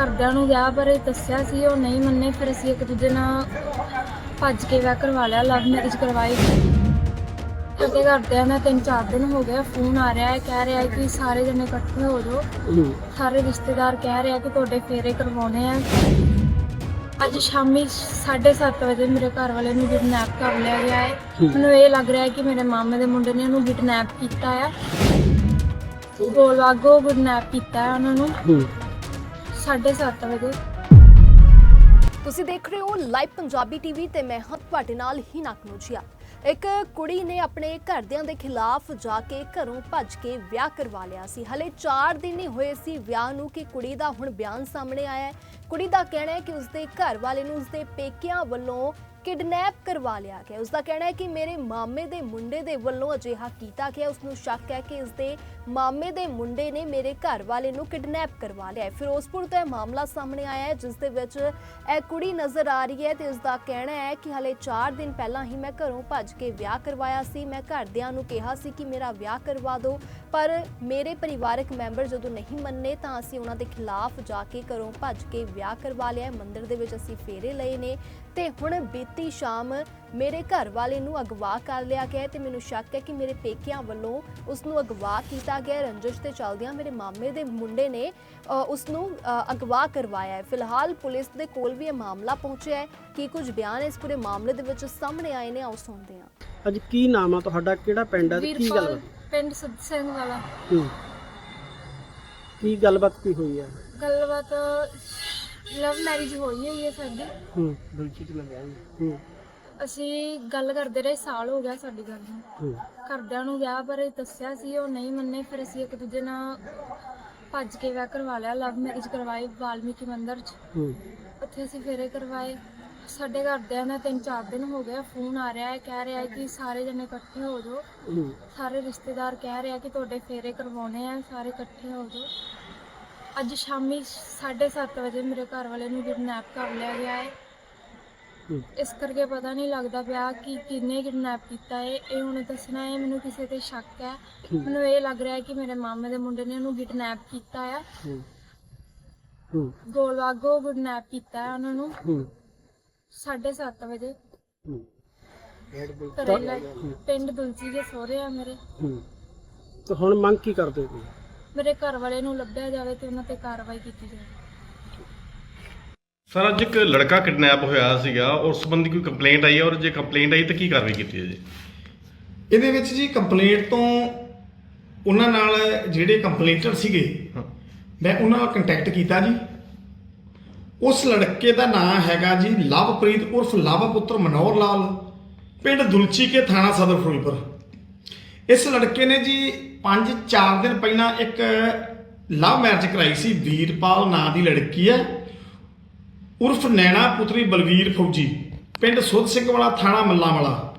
ਘਰਦਿਆਂ ਨੂੰ ਵਿਆਹ ਬਾਰੇ ਦੱਸਿਆ ਸੀ ਉਹ ਨਹੀਂ ਮੰਨੇ ਫਿਰ ਅਸੀਂ ਇੱਕ ਦੂਜੇ ਨਾਲ ਭੱਜ ਕੇ ਵਿਆਹ ਕਰਵਾ ਲਿਆ ਲਵ ਮੈਰਿਜ ਕਰਵਾਈ ਉਹਦੇ ਘਰਦਿਆਂ ਦਾ ਤਿੰਨ ਚਾਰ ਦਿਨ ਹੋ ਗਏ ਫੋਨ ਆ ਰਿਹਾ ਹੈ ਕਹਿ ਰਿਹਾ ਹੈ ਕਿ ਸਾਰੇ ਜਣੇ ਇਕੱਠੇ ਹੋ ਜਾਓ। ਸਾਰੇ ਰਿਸ਼ਤੇਦਾਰ ਕਹਿ ਰਹੇ ਆ ਕਿ ਤੁਹਾਡੇ ਫੇਰੇ ਕਰਵਾਉਣੇ ਆ। ਅੱਜ ਸ਼ਾਮੀ 7:30 ਵਜੇ ਮੇਰੇ ਘਰ ਵਾਲੇ ਨੂੰ ਕਿਡਨੈਪ ਕਰ ਲਿਆ ਗਿਆ ਹੈ। ਮੈਨੂੰ ਇਹ ਲੱਗ ਰਿਹਾ ਹੈ ਕਿ ਮੇਰੇ ਮਾਮੇ ਦੇ ਮੁੰਡੇ ਨੇ ਉਹਨੂੰ ਕਿਡਨੈਪ ਕੀਤਾ ਆ। ਗੋਲਵਾਗੋ ਕਿਡਨੈਪ ਕੀਤਾ ਹੈ ਉਹਨਾਂ ਨੂੰ। 7:30 ਵਜੇ। ਤੁਸੀਂ ਦੇਖ ਰਹੇ ਹੋ ਲਾਈਵ ਪੰਜਾਬੀ ਟੀਵੀ ਤੇ ਮੈਂ ਹਾਂ ਤੁਹਾਡੇ ਨਾਲ ਹੀ ਨਕਨੂਜੀਆ ਇੱਕ ਕੁੜੀ ਨੇ ਆਪਣੇ ਘਰਦਿਆਂ ਦੇ ਖਿਲਾਫ ਜਾ ਕੇ ਘਰੋਂ ਭੱਜ ਕੇ ਵਿਆਹ ਕਰਵਾ ਲਿਆ ਸੀ। ਹਲੇ 4 ਦਿਨ ਹੀ ਹੋਏ ਸੀ ਵਿਆਹ ਨੂੰ ਕਿ ਕੁੜੀ ਦਾ ਹੁਣ ਬਿਆਨ ਸਾਹਮਣੇ ਆਇਆ ਹੈ। ਕੁੜੀ ਦਾ ਕਹਿਣਾ ਹੈ ਕਿ ਉਸਦੇ ਘਰ ਵਾਲੇ ਨੂੰ ਉਸਦੇ ਪੇਕਿਆਂ ਵੱਲੋਂ ਕਿਡਨੈਪ ਕਰਵਾ ਲਿਆ ਗਿਆ। ਉਸਦਾ ਕਹਿਣਾ ਹੈ ਕਿ ਮੇਰੇ ਮਾਮੇ ਦੇ ਮੁੰਡੇ ਦੇ ਵੱਲੋਂ ਅਜਿਹਾ ਕੀਤਾ ਗਿਆ। ਉਸ ਨੂੰ ਸ਼ੱਕ ਹੈ ਕਿ ਉਸਦੇ ਮਾਮੇ ਦੇ ਮੁੰਡੇ ਨੇ ਮੇਰੇ ਘਰ ਵਾਲੇ ਨੂੰ ਕਿਡਨੈਪ ਕਰਵਾ ਲਿਆ ਫਿਰੋਜ਼ਪੁਰ ਤੋਂ ਇਹ ਮਾਮਲਾ ਸਾਹਮਣੇ ਆਇਆ ਹੈ, ਜਿਸ ਦੇ ਵਿੱਚ ਇਹ ਕੁੜੀ ਨਜ਼ਰ ਆ ਰਹੀ ਹੈ ਤੇ ਉਸ ਦਾ ਕਹਿਣਾ ਹੈ ਕਿ ਹਲੇ 4 ਦਿਨ ਪਹਿਲਾਂ ਹੀ ਮੈਂ ਘਰੋਂ ਭੱਜ ਕੇ ਵਿਆਹ ਕਰਵਾਇਆ ਸੀ ਮੈਂ ਘਰਦਿਆਂ ਨੂੰ ਕਿਹਾ ਸੀ ਕਿ ਮੇਰਾ ਵਿਆਹ ਕਰਵਾ ਦਿਓ, ਪਰ ਮੇਰੇ ਪਰਿਵਾਰਕ ਮੈਂਬਰ ਜਦੋਂ ਨਹੀਂ ਮੰਨੇ ਤਾਂ ਅਸੀਂ ਉਹਨਾਂ ਦੇ ਖਿਲਾਫ ਜਾ ਕੇ ਘਰੋਂ ਭੱਜ ਕੇ ਵਿਆਹ ਕਰਵਾ ਲਿਆ ਹੈ। ਮੰਦਿਰ ਦੇ ਵਿੱਚ ਅਸੀਂ ਫੇਰੇ ਲਏ ਨੇ ਤੇ ਹੁਣ ਬੀਤੀ ਸ਼ਾਮ ਮੇਰੇ ਘਰ ਵਾਲੇ ਨੂੰ ਅਗਵਾ ਕਰ ਲਿਆ ਗਿਆ ਤੇ ਮੈਨੂੰ ਸ਼ੱਕ ਹੈ ਕਿ ਮੇਰੇ ਪੇਕਿਆਂ ਵੱਲੋਂ ਉਸ ਨੂੰ ਅਗਵਾ ਕੀਤਾ ਗਿਆ। ਰੰਜਿਸ਼ ਤੇ ਚੱਲਦਿਆਂ ਮੇਰੇ ਮਾਮੇ ਦੇ ਮੁੰਡੇ ਨੇ ਉਸ ਨੂੰ ਅਗਵਾ ਕਰਵਾਇਆ ਹੈ। ਫਿਲਹਾਲ ਪੁਲਿਸ ਦੇ ਕੋਲ ਵੀ ਇਹ ਮਾਮਲਾ ਪਹੁੰਚਿਆ ਹੈ। ਕੀ ਕੁਝ ਬਿਆਨ ਇਸ ਪੂਰੇ ਮਾਮਲੇ ਦੇ ਵਿੱਚ ਸਾਹਮਣੇ ਆਏ ਨੇ ਆਓ ਸੁਣਦੇ ਹਾਂ। ਅੱਜ ਕੀ ਨਾਮ ਆ ਤੁਹਾਡਾ? ਕਿਹੜਾ ਪਿੰਡ ਹੈ ਤੇ ਕੀ ਵੀਰਪਾਲ ਗੱਲਬਾਤ ਪਿੰਡ ਸਦ ਸਿੰਘ ਵਾਲਾ। ਹੂੰ। ਕੀ ਗੱਲਬਾਤ ਕੀ ਹੋਈ ਆ? ਗੱਲਬਾਤ ਲਵ ਮੈਰਿਜ ਹੋਈ ਹੋਈ ਹੈ ਸਾਡੀ। ਹੂੰ। ਦਿਲਚੀ ਚ ਲੱਗਿਆ ਹੂੰ। ਅਸੀਂ ਗੱਲ ਕਰਦੇ ਰਹੇ ਸਾਲ ਹੋ ਗਿਆ ਸਾਡੀ ਗੱਲ ਨੂੰ। ਹੂੰ। ਘਰਦਿਆਂ ਨੂੰ ਵਿਆਹ ਬਾਰੇ ਦੱਸਿਆ ਸੀ ਉਹ ਨਹੀਂ ਮੰਨੇ ਫਿਰ ਅਸੀਂ ਇੱਕ ਦੂਜੇ ਨਾਲ ਭੱਜ ਕੇ ਵਿਆਹ ਕਰਵਾ ਲਿਆ ਲਵ ਮੈਰਿਜ ਕਰਵਾਈ ਵਾਲਮੀਕੀ ਮੰਦਿਰ 'ਚ। ਹੂੰ। ਉੱਥੇ ਅਸੀਂ ਫੇਰੇ ਕਰਵਾਏ। ਸਾਡੇ ਘਰਦਿਆਂ ਦਾ ਤਿੰਨ ਚਾਰ ਦਿਨ ਹੋ ਗਏ ਫੋਨ ਆ ਰਿਹਾ ਹੈ ਕਹਿ ਰਿਹਾ ਹੈ ਕਿ ਸਾਰੇ ਜਣੇ ਇਕੱਠੇ ਹੋ ਜਾਓ। ਹੂੰ। ਸਾਰੇ ਰਿਸ਼ਤੇਦਾਰ ਕਹਿ ਰਹੇ ਕਿ ਤੁਹਾਡੇ ਫੇਰੇ ਕਰਵਾਉਣੇ ਆ ਸਾਰੇ ਇਕੱਠੇ ਹੋ ਜਾਓ। ਅੱਜ ਸ਼ਾਮੀ 7:30 ਵਜੇ ਮੇਰੇ ਘਰ ਵਾਲੇ ਨੂੰ ਕਿਡਨੈਪ ਕਰ ਲਿਆ ਗਿਆ ਹੂੰ। ਇਸ ਕਰਕੇ ਪਤਾ ਨਹੀਂ ਲੱਗਦਾ ਪਿਆ ਕਿ ਕਿੰਨੇ ਕਿਡਨੈਪ ਕੀਤਾ ਹੈ। ਇਹ ਹੁਣ ਦੱਸਣਾ ਹੈ ਮੈਨੂੰ ਕਿਸੇ ਤੇ ਸ਼ੱਕ ਹੈ। ਮੈਨੂੰ ਇਹ ਲੱਗ ਰਿਹਾ ਹੈ ਕਿ ਮੇਰੇ ਮਾਮੇ ਦੇ ਮੁੰਡੇ ਨੇ ਉਹਨੂੰ ਕਿਡਨੈਪ ਕੀਤਾ ਹੂੰ। ਗੋਲਵਾਗੋ ਕਿਡਨੈਪ ਕੀਤਾ ਹੈ ਉਹਨਾਂ ਨੂੰ। ਹੂੰ। 7:30 ਵਜੇ। ਹੂੰ। ਘਰੇ ਲੈ ਪਿੰਡ ਦੁਲਚੀ ਦੇ ਸਹੁਰੇ ਆ ਮੇਰੇ। ਹੂੰ। ਤੇ ਹੁਣ ਮੰਗ ਕੀ ਕਰਦੇ ਹੋ ਮੇਰੇ ਘਰ ਵਾਲੇ ਨੂੰ ਲੱਭਿਆ ਜਾਵੇ ਤੇ ਉਹਨਾਂ ਤੇ ਕਾਰਵਾਈ ਕੀਤੀ ਜਾਵੇ। ਸਰ ਅੱਜ ਇੱਕ ਲੜਕਾ ਕਿਡਨੈਪ ਹੋਇਆ ਸੀਗਾ ਉਸ ਸੰਬੰਧੀ ਕੋਈ ਕੰਪਲੇਂਟ ਆਈ ਹੈ ਔਰ ਜੇ ਕੰਪਲੇਂਟ ਆਈ ਤਾਂ ਕੀ ਕਾਰਵਾਈ ਕੀਤੀ ਹੈ ਜੀ? ਇਹਦੇ ਵਿੱਚ ਜੀ ਕੰਪਲੇਂਟ ਤੋਂ ਉਹਨਾਂ ਨਾਲ ਜਿਹੜੇ ਕੰਪਲੇਂਟਰ ਸੀਗੇ। ਮੈਂ ਉਹਨਾਂ ਨਾਲ ਕੰਟੈਕਟ ਕੀਤਾ ਜੀ। ਉਸ ਲੜਕੇ ਦਾ ਨਾਮ ਹੈਗਾ ਜੀ ਲਵਪ੍ਰੀਤ ਉਰਫ ਲਵ ਪੁੱਤਰ ਮਨੋਹਰ ਲਾਲ ਪਿੰਡ ਦੁਲਚੀ ਕੇ ਥਾਣਾ ਸਦਰ ਫਿਰੋਜ਼ਪੁਰ। ਇਸ ਲੜਕੇ ਨੇ ਜੀ 5-4 ਦਿਨ ਪਹਿਲਾਂ ਇੱਕ ਲਵ ਮੈਰਿਜ ਕਰਾਈ ਸੀ ਵੀਰਪਾਲ ਨਾਂ ਦੀ ਲੜਕੀ ਹੈ। ਉਰਫ ਨੈਣਾ ਪੁੱਤਰੀ ਬਲਵੀਰ ਫੌਜੀ, ਪਿੰਡ ਸੁੱਧ ਸਿੰਘ ਵਾਲਾ, ਥਾਣਾ ਮੱਲਾਂਵਾਲਾ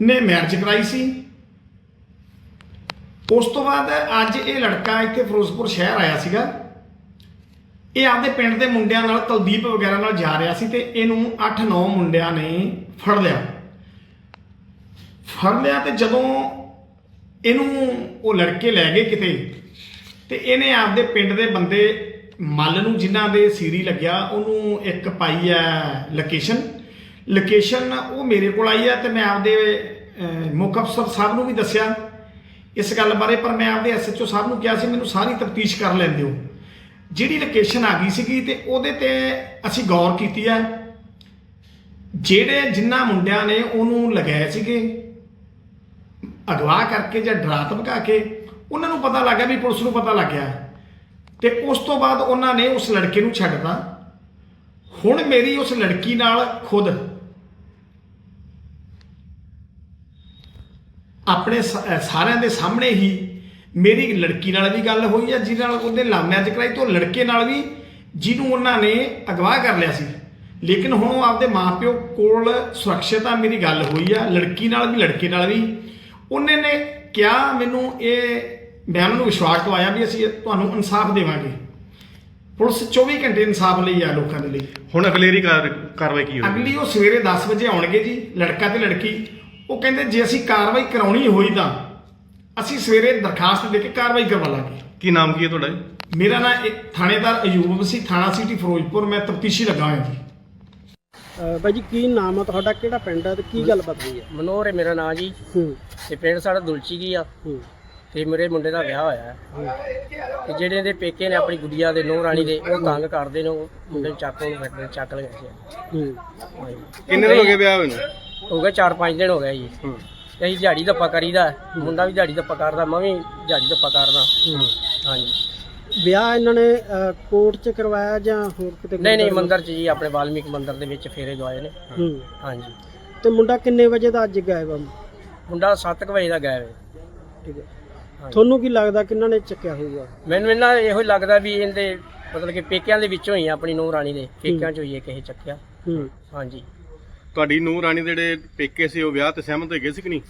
ਨੇ ਮੈਰਿਜ ਕਰਾਈ ਸੀ। ਉਸ ਤੋਂ ਬਾਅਦ ਅੱਜ ਇਹ ਲੜਕਾ ਇੱਥੇ ਫਿਰੋਜ਼ਪੁਰ ਸ਼ਹਿਰ ਆਇਆ ਸੀਗਾ। ਇਹ ਆਪਦੇ ਪਿੰਡ ਦੇ ਮੁੰਡਿਆਂ ਨਾਲ ਤਲਦੀਪ ਵਗੈਰਾ ਨਾਲ ਜਾ ਰਿਹਾ ਸੀ ਤੇ ਇਹਨੂੰ 8-9 ਮੁੰਡਿਆਂ ਨੇ ਫੜ ਲਿਆ। ਫੜ ਲਿਆ ਤੇ ਜਦੋਂ ਇਹਨੂੰ ਉਹ ਲੜਕੇ ਲੈ ਗਏ ਕਿਤੇ, ਤੇ ਇਹਨੇ ਆਪਦੇ ਪਿੰਡ ਦੇ ਬੰਦੇ ਮੱਲ ਨੂੰ ਜਿਨ੍ਹਾਂ ਦੇ ਸੀਰੀ ਲੱਗਿਆ, ਉਹਨੂੰ ਇੱਕ ਪਾਈ ਹੈ ਲੋਕੇਸ਼ਨ ਲੋਕੇਸ਼ਨ ਉਹ ਮੇਰੇ ਕੋਲ ਆਈ ਹੈ ਤੇ ਮੈਂ ਆਪਦੇ ਮੁੱਖ ਅਫਸਰ ਸਾਹਿਬ ਨੂੰ ਵੀ ਦੱਸਿਆ। ਇਸ ਗੱਲ ਬਾਰੇ ਪਰ ਮੈਂ ਆਪਦੇ ਐਸਐਚਓ ਸਾਹਿਬ ਨੂੰ ਕਿਹਾ ਸੀ, ਮੈਨੂੰ ਸਾਰੀ ਤਫਤੀਸ਼ ਕਰ ਲੈਣ ਦਿਓ ਜਿਹੜੀ ਲੋਕੇਸ਼ਨ ਆ ਗਈ ਸੀਗੀ ਤੇ ਉਹਦੇ ਤੇ ਅਸੀਂ ਗੌਰ ਕੀਤੀ ਹੈ ਜਿਹੜੇ ਜਿਨ੍ਹਾਂ ਮੁੰਡਿਆਂ ਨੇ ਉਹਨੂੰ ਲਗਾਏ ਸੀਗੇ, ਅਗਵਾ ਕਰਕੇ ਜਾਂ ਡਰਾ ਧਮਕਾ ਕੇ, ਉਹਨਾਂ ਨੂੰ ਪਤਾ ਲੱਗਾ ਵੀ ਪੁਲਿਸ ਨੂੰ ਪਤਾ ਲੱਗ ਗਿਆ। ਤੇ ਉਸ ਤੋਂ ਬਾਅਦ ਉਹਨਾਂ ਨੇ ਉਸ ਲੜਕੇ ਨੂੰ ਛੱਡਣਾ ਹੁਣ ਮੇਰੀ ਉਸ ਲੜਕੀ ਨਾਲ ਖੁਦ ਆਪਣੇ ਸ- ਸਾਰਿਆਂ ਦੇ ਸਾਹਮਣੇ ਹੀ ਮੇਰੀ ਲੜਕੀ ਨਾਲ ਵੀ ਗੱਲ ਹੋਈ ਹੈ ਜਿਹਦੇ ਨਾਲ ਉਹਦੇ ਲਾਮਿਆਂ ਚ ਕਰਾਈ ਤੋਂ ਲੜਕੇ ਨਾਲ ਵੀ ਜਿਹਨੂੰ ਉਹਨਾਂ ਨੇ ਅਗਵਾ ਕਰ ਲਿਆ ਸੀ। ਲੇਕਿਨ ਹੁਣ ਉਹ ਆਪਦੇ ਮਾਪਿਓ ਕੋਲ ਸੁਰੱਖਿਅਤ ਆ, ਮੇਰੀ ਗੱਲ ਹੋਈ ਆ, ਲੜਕੀ ਨਾਲ ਵੀ, ਲੜਕੇ ਨਾਲ ਵੀ। ਉਹਨੇ ਨੇ ਕਿਹਾ ਮੈਨੂੰ ਇਹ ਮੈਂ ਉਹਨਾਂ ਨੂੰ ਵਿਸ਼ਵਾਸ ਦਵਾਇਆ ਵੀ ਅਸੀਂ ਤੁਹਾਨੂੰ ਇਨਸਾਫ ਦੇਵਾਂਗੇ। ਪੁਲਿਸ 24 ਘੰਟੇ ਇਨਸਾਫ ਲਈ ਆ ਲੋਕਾਂ ਦੇ ਲਈ। ਹੁਣ ਅਗਲੇਰੀ ਕਾਰ- ਕਾਰਵਾਈ ਕੀ ਹੋਈ ਅਗਲੀ ਉਹ ਸਵੇਰੇ 10 ਵਜੇ ਆਉਣਗੇ ਜੀ ਲੜਕਾ ਤੇ ਲੜਕੀ। ਉਹ ਕਹਿੰਦੇ ਜੇ ਅਸੀਂ ਕਾਰਵਾਈ ਕਰਾਉਣੀ ਹੋਈ ਤਾਂ ਅਸੀਂ ਸਵੇਰੇ ਦਰਖਾਸਤ ਦੇ ਕੇ ਕਾਰਵਾਈ ਕਰਵਾ ਲਾਂਗੇ। ਕੀ ਨਾਮ ਕੀ ਹੈ ਤੁਹਾਡਾ ਜੀ? ਮੇਰਾ ਨਾਮ ਥਾਣੇਦਾਰ ਅਯੂਬ ਮਸੀਹ ਥਾਣਾ ਸਿਟੀ ਫਿਰੋਜ਼ਪੁਰ। ਮੈਂ ਤਫਤੀਸ਼ੀ ਲੱਗਾ ਹੋਇਆ ਜੀ। ਬਾਈ ਜੀ ਕੀ ਨਾਮ ਆ ਤੁਹਾਡਾ? ਕਿਹੜਾ ਪਿੰਡ ਹੈ ਤੇ ਕੀ ਗੱਲਬਾਤ ਹੋਈ ਹੈ ਮਨੋਹਰ ਹੈ ਮੇਰਾ ਨਾਂ ਜੀ। ਹੂੰ। ਤੇ ਪਿੰਡ ਸਾਡਾ ਦੁਲਚੀ ਕੀ ਆ। ਹੂੰ। ਤੇ ਮੇਰੇ ਮੁੰਡੇ ਦਾ ਵਿਆਹ ਹੋਇਆ ਹੈ। ਤੇ ਜਿਹੜੇ ਇਹਦੇ ਪੇਕੇ ਨੇ ਆਪਣੀ ਗੁੱਡੀਆ ਦੇ ਨੂੰਹ ਰਾਣੀ ਦੇ ਉਹ ਤੰਗ ਕਰਦੇ ਨੇ ਉਹ ਮੁੰਡੇ ਨੂੰ ਚੱਕ ਨੂੰ ਫਿਰਦੇ ਚੱਕ ਲਏ ਸੀ। ਹੂੰ। ਕਿੰਨੇ ਦਿਨ ਹੋ ਗਏ ਵਿਆਹ ਹੋਏ ਨੂੰ? ਹੋ ਗਏ 4-5 ਦਿਨ ਹੋ ਗਏ ਜੀ। ਹੂੰ। ਤੇ ਅਸੀਂ ਦਿਹਾੜੀ ਦੱਪਾ ਕਰੀਦਾ ਮੁੰਡਾ ਵੀ ਦਿਹਾੜੀ ਦੱਪਾ ਕਰਦਾ ਮੈਂ ਵੀ ਦਿਹਾੜੀ ਦੱਪਾ ਕਰਦਾ। ਹਾਂਜੀ। ਵਿਆਹ ਇਹਨਾਂ ਨੇ ਅਹ, ਕੋਰਟ 'ਚ ਕਰਵਾਇਆ ਜਾਂ ਹੋਰ ਕਿਤੇ ਨਹੀਂ ਨਹੀਂ ਮੰਦਿਰ ਚ ਜੀ ਆਪਣੇ ਵਾਲਮੀਕ ਮੰਦਿਰ ਦੇ ਵਿੱਚ ਫੇਰੇ ਦਵਾਏ ਨੇ। ਹੂੰ। ਹਾਂਜੀ। ਤੇ ਮੁੰਡਾ ਕਿੰਨੇ ਵਜੇ ਦਾ ਅੱਜ ਗਾਇਬ ਆ? ਮੁੰਡਾ 7 ਵਜੇ ਦਾ ਗਿਆ ਵੇ ਠੀਕ ਹੈ। ਤੁਹਾਨੂੰ ਕੀ ਲੱਗਦਾ ਕਿਹਨਾਂ ਨੇ ਚੱਕਿਆ ਹੋਊਗਾ? ਮੈਨੂੰ ਇਹਨਾਂ ਇਹੋ ਹੀ ਲੱਗਦਾ ਵੀ ਇਹਦੇ ਮਤਲਬ ਕਿ ਪੇਕਿਆਂ ਦੇ ਵਿੱਚੋਂ ਹੀ ਆ, ਆਪਣੀ ਨੂੰਹ ਰਾਣੀ ਦੇ ਪੇਕਿਆਂ ਚੋਂ ਹੀ ਇਹ ਕਿਸੇ ਚੱਕਿਆ। ਹੂੰ। ਹਾਂਜੀ। ਤੁਹਾਡੀ ਨੂੰਹ ਰਾਣੀ ਦੇ ਜਿਹੜੇ ਪੇਕੇ ਸੀ ਉਹ ਵਿਆਹ ਤੇ ਸਹਿਮਤ ਹੈਗੇ ਸੀ ਕਿ ਨਹੀਂ?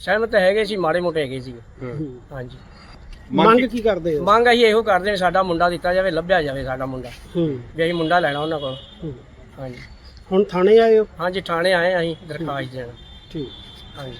ਸਹਿਮਤ ਹੈਗੇ ਸੀ ਮਾੜੇ ਮੋਟੇ ਹੈਗੇ ਸੀ। ਹਾਂਜੀ। ਮੰਗ ਕੀ ਕਰਦੇ ਹੋ? ਮੰਗ ਅਸੀਂ ਇਹੋ ਕਰਦੇ ਨੇ ਸਾਡਾ ਮੁੰਡਾ ਦਿੱਤਾ ਜਾਵੇ ਲੱਭਿਆ ਜਾਵੇ ਸਾਡਾ ਮੁੰਡਾ। ਹੂੰ। ਵੀ ਅਸੀਂ ਮੁੰਡਾ ਲੈਣਾ ਉਹਨਾਂ ਕੋਲ। ਹੂੰ। ਹਾਂਜੀ। ਹੁਣ ਥਾਣੇ ਆਏ ਹੋ? ਹਾਂਜੀ ਥਾਣੇ ਆਏ ਅਸੀਂ ਦਰਖਾਸਤ ਦੇਣ। ਠੀਕ। ਹਾਂਜੀ।